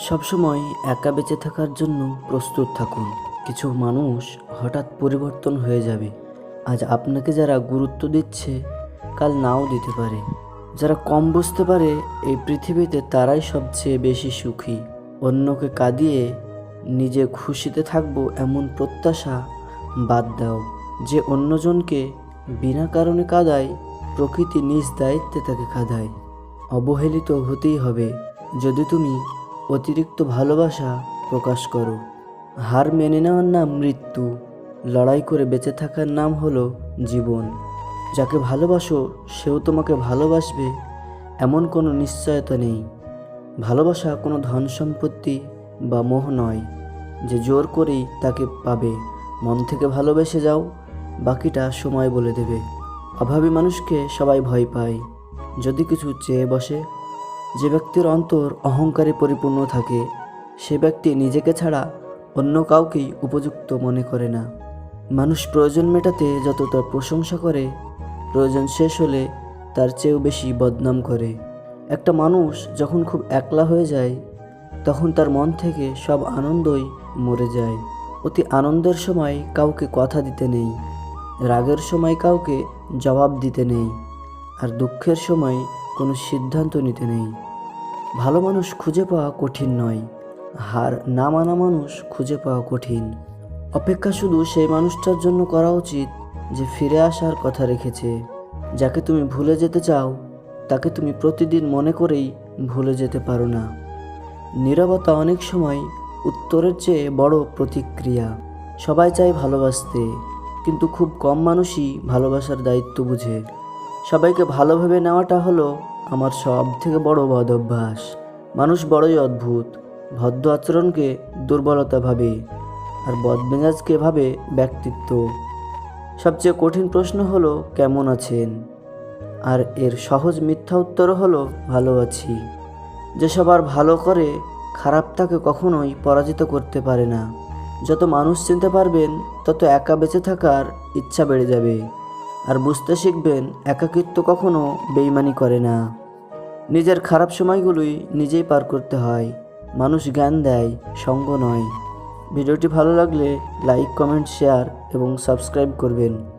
সবসময় একা বেঁচে থাকার জন্য প্রস্তুত থাকুন। কিছু মানুষ হঠাৎ পরিবর্তন হয়ে যাবে। আজ আপনাকে যারা গুরুত্ব দিচ্ছে, কাল নাও দিতে পারে। যারা কম বুঝতে পারে, এই পৃথিবীতে তারাই সবচেয়ে বেশি সুখী। অন্যকে কাঁদিয়ে নিজে খুশিতে থাকব এমন প্রত্যাশা বাদ দাও। যে অন্যজনকে বিনা কারণে কাঁদায়, প্রকৃতি নিজ দায়িত্বে তাকে কাঁদায়। অবহেলিত হতেই হবে। যদি তুমি অতিরিক্ত ভালোবাসা প্রকাশ করো। হার মেনে নেওয়ার নাম মৃত্যু। লড়াই করে বেঁচে থাকার নাম হলো জীবন। যাকে ভালোবাসো, সেও তোমাকে ভালোবাসবে, এমন কোনো নিশ্চয়তা নেই। ভালোবাসা কোনো ধন সম্পত্তি বা মোহ নয়, যে জোর করেই তাকে পাবে। মন থেকে ভালোবেসে যাও, বাকিটা সময় বলে দেবে। অভাবী মানুষকে সবাই ভয় পায়। যদি কিছু চেয়ে বসে যে ব্যক্তির অন্তর অহংকারে পরিপূর্ণ থাকে, সে ব্যক্তি নিজেকে ছাড়া অন্য কাউকেই উপযুক্ত মনে করে না। মানুষ প্রয়োজন মেটাতে যতটা প্রশংসা করে, প্রয়োজন শেষ হলে তার চেয়েও বেশি বদনাম করে। একটা মানুষ যখন খুব একলা হয়ে যায়, তখন তার মন থেকে সব আনন্দই মরে যায়। অতি আনন্দের সময় কাউকে কথা দিতে নেই, রাগের সময় কাউকে জবাব দিতে নেই, আর দুঃখের সময় কোনো সিদ্ধান্ত নিতে নেই। ভালো মানুষ খুঁজে পাওয়া কঠিন নয়, হার না মানা মানুষ খুঁজে পাওয়া কঠিন। অপেক্ষা শুধু সেই মানুষটার জন্য করা উচিত যে ফিরে আসার কথা রেখেছে। যাকে তুমি ভুলে যেতে চাও, তাকে তুমি প্রতিদিন মনে করেই ভুলে যেতে পারো না। নীরবতা অনেক সময় উত্তরের চেয়ে বড় প্রতিক্রিয়া। সবাই চায় ভালোবাসতে, কিন্তু খুব কম মানুষই ভালোবাসার দায়িত্ব বুঝে। সবাইকে ভালোভাবে নেওয়াটা হলো আমার সব থেকে বড় বদ অভ্যাস মানুষ বড়ই অদ্ভুত। ভদ্র আচরণকে দুর্বলতা ভাবে আর বদমেজাজকে ভাবে ব্যক্তিত্ব। সবচেয়ে কঠিন প্রশ্ন হলো, কেমন আছেন? আর এর সহজ মিথ্যা উত্তর হলো, ভালো আছি। যে সবার ভালো করে, খারাপ তাকে কখনোই পরাজিত করতে পারে না। যত মানুষ চিনতে পারবেন, তত একা বেঁচে থাকার ইচ্ছা বেড়ে যাবে। আর বুঝতে শিখবেন, একাকিত্ব কখনো বেইমানি করে না। নিজের খারাপ সময়গুলোই নিজেই পার করতে হয়। মানুষ জ্ঞান দেয়, সঙ্গ নয়। ভিডিওটি ভালো লাগলে লাইক, কমেন্ট, শেয়ার এবং সাবস্ক্রাইব করবেন।